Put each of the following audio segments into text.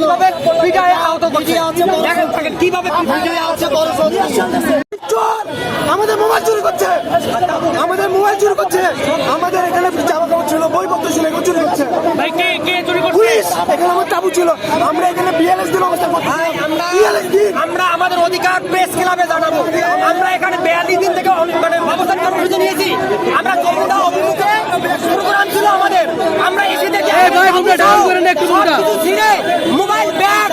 কীভাবে পিটায় আহত করছে? দেখেন কীভাবে পিটায় আহত চোর! আমাদের মোবাইল চুরি করছে। আমাদের মোবাইল চুরি করছে। আমাদের এখানে জামা কাপড় ছিল বইপত্র ছিল এগুলো চুরি করছে। ভাই কে কে পুলিশ! এখানে আমার তাবু ছিল। আমরা এখানে বিএলএস দিন অবস্থা করছি। আমরা আমাদের অধিকার প্রেস ক্লাবে জানাব। আমরা এখানে বিয়াল্লিশ দিন থেকে অনেক মানে অবস্থান কর্মসূচি নিয়েছি আমরা যমুনা অভিমুখে প্রোগ্রাম ছিল আমাদের আমরা এসে দেখি সবকিছু ছিঁড়ে মোবাইল ব্যাগ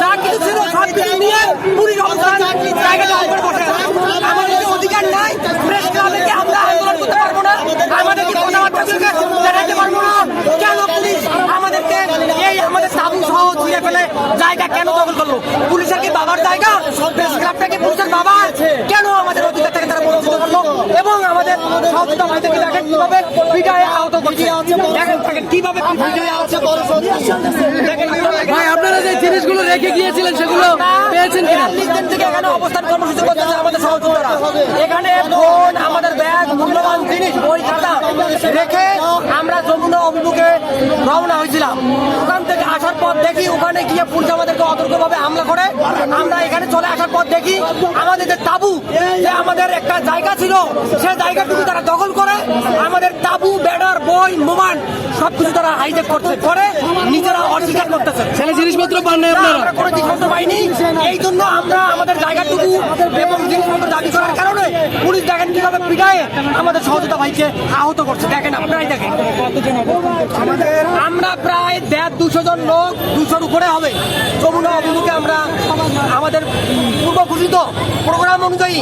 যা কিছু ছিল সব কিছু নিয়ে পুলিশ অবস্থান জায়গাটা উপরে বসে আছে। আমাদের যে অধিকার নাই প্রেস ক্লাবে কি আমরা আন্দোলন করতে পারব না আমাদের কি কথাবার্তা জানাতে পারব না কেন পুলিশ আমাদেরকে এই আমাদের সাবু সহ ফেলে। জায়গা কেন দখল করল? পুলিশের কি বাবার জায়গা? প্রেস কি পুলিশের বাবা কেন আমাদের অধিকার থেকে তারা বঞ্চিত করল? এবং আমাদের সহযোগিতা ভাইদেরকে দেখেন কীভাবে পিটায় আহত করছে? দেখেন দেখেন কীভাবে পিটায় আহত ভাই আপনারা যে জিনিসগুলো রেখে গিয়েছিলেন সেগুলো পেয়েছেন কিনা? থেকে এখানে অবস্থান কর্মসূচি করতেছে আমাদের সহযোগিতারা এখানে ফোন আমাদের ব্যাগ মূল্যবান জিনিস বই খাতা রেখে আমরা যমুনা অভিমুখে রওনা হয়েছিলাম। ওখান থেকে পর দেখি ওখানে গিয়ে পুলিশ আমাদেরকে অতর্কভাবে হামলা করে। আমরা এখানে চলে আসার পর দেখি আমাদের যে তাবু যে আমাদের একটা জায়গা ছিল সেই জায়গাটুকু তারা দখল করে আমাদের তাবু ব্যানার বই মোবাইল সবকিছু তারা হাইজেক করছে করে নিজেরা অস্বীকার করতেছে। তাহলে জিনিসপত্র পান নাই না, আপনারা? কোনো জিনিসপত্র পাইনি। এই জন্য আমরা আমাদের জায়গাটুকু এবং জিনিসপত্র দাবি করার কারণে পুলিশ দেখেন কীভাবে পিটায় আমাদের সহযোগিতা ভাইকে আহত করছে। দেখেন আপনারাই দেখেন। আমরা প্রায় দেড় দুশো জন লোক দুশোর উপরে হবে। যমুনা অভিমুখে আমরা আমাদের পূর্ব ঘোষিত প্রোগ্রাম অনুযায়ী